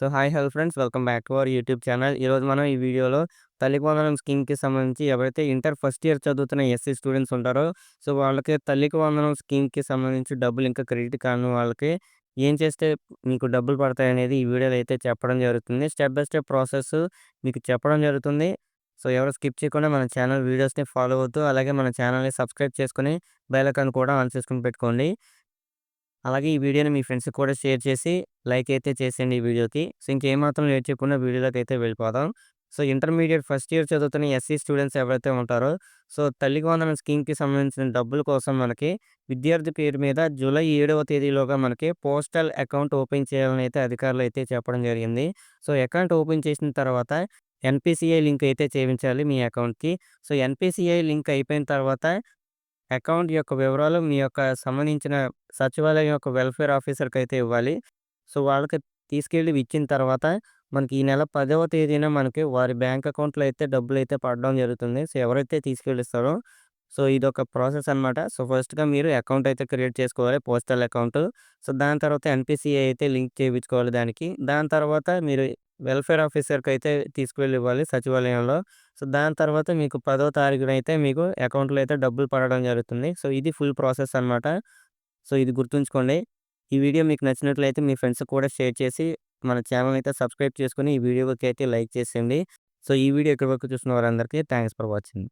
So hi hello friends welcome back to our YouTube channel. ఈరోజు మనం ఈ వీడియోలో తల్లికి వందనం స్కీమ్కి సంబంధించి ఎవరైతే ఇంటర్ ఫస్ట్ ఇయర్ చదువుతున్న ఎస్సీ స్టూడెంట్స్ ఉంటారో సో వాళ్ళకి తల్లికి వందనం స్కీమ్కి సంబంధించి డబ్బులు ఇంకా క్రెడిట్ కాని వాళ్ళకి ఏం చేస్తే మీకు డబ్బులు పడతాయి అనేది ఈ వీడియోలో అయితే చెప్పడం జరుగుతుంది. స్టెప్ బై స్టెప్ ప్రాసెస్ మీకు చెప్పడం జరుగుతుంది. సో ఎవరు స్కిప్ చేయకుండా మన ఛానల్ వీడియోస్ని ఫాలో అవుతూ అలాగే మన ఛానల్ని సబ్స్క్రైబ్ చేసుకుని బెల్ ఐకాన్ కూడా ఆన్ చేసుకుని పెట్టుకోండి. అలాగే ఈ వీడియోని మీ ఫ్రెండ్స్కి కూడా షేర్ చేసి లైక్ అయితే చేసేయండి ఈ వీడియోకి. సో ఇంకేమాత్రం లేట్ చేయకుండా వీడియోలోకి అయితే వెళ్ళిపోదాం. సో ఇంటర్మీడియట్ ఫస్ట్ ఇయర్ చదువుతున్న ఎస్సీ స్టూడెంట్స్ ఎవరైతే ఉంటారో సో తల్లికి వందన స్కీమ్కి సంబంధించిన డబ్బుల కోసం మనకి విద్యార్థి పేరు మీద జూలై ఏడవ తేదీలోగా మనకి పోస్టల్ అకౌంట్ ఓపెన్ చేయాలని అయితే అధికారులు అయితే చెప్పడం జరిగింది. సో అకౌంట్ ఓపెన్ చేసిన తర్వాత ఎన్పిసిఐ లింక్ అయితే చేయించాలి మీ అకౌంట్కి. సో ఎన్పిసిఐ లింక్ అయిపోయిన తర్వాత అకౌంట్ యొక్క వివరాలు మీ యొక్క సంబంధించిన సచివాలయం యొక్క వెల్ఫేర్ ఆఫీసర్కి అయితే ఇవ్వాలి. సో వాళ్ళకి తీసుకెళ్ళి ఇచ్చిన తర్వాత మనకి ఈ నెల పదవ తేదీన మనకి వారి బ్యాంక్ అకౌంట్లో అయితే డబ్బులు అయితే పడడం జరుగుతుంది. సో ఎవరైతే తీసుకెళ్ళిస్తారో సో ఇది ఒక ప్రాసెస్ అనమాట సో ఫస్ట్గా మీరు అకౌంట్ అయితే క్రియేట్ చేసుకోవాలి పోస్టల్ అకౌంట్. సో దాని తర్వాత ఎన్పిసిఐ అయితే లింక్ చేయించుకోవాలి దానికి. దాని తర్వాత మీరు వెల్ఫేర్ ఆఫీసర్కి అయితే తీసుకువెళ్ళి ఇవ్వాలి సచివాలయంలో. సో దాని తర్వాత మీకు పదో తారీఖున అయితే మీకు అకౌంట్లో అయితే డబ్బులు పడడం జరుగుతుంది. సో ఇది ఫుల్ ప్రాసెస్ అనమాట సో ఇది గుర్తుంచుకోండి. ఈ వీడియో మీకు నచ్చినట్లయితే మీ ఫ్రెండ్స్ కూడా షేర్ చేసి మన ఛానల్ అయితే సబ్స్క్రైబ్ చేసుకుని ఈ వీడియోకి అయితే లైక్ చేసేయండి. సో ఈ వీడియో ఎక్కడి వరకు చూసిన వారందరికీ థ్యాంక్స్ ఫర్ వాచింగ్.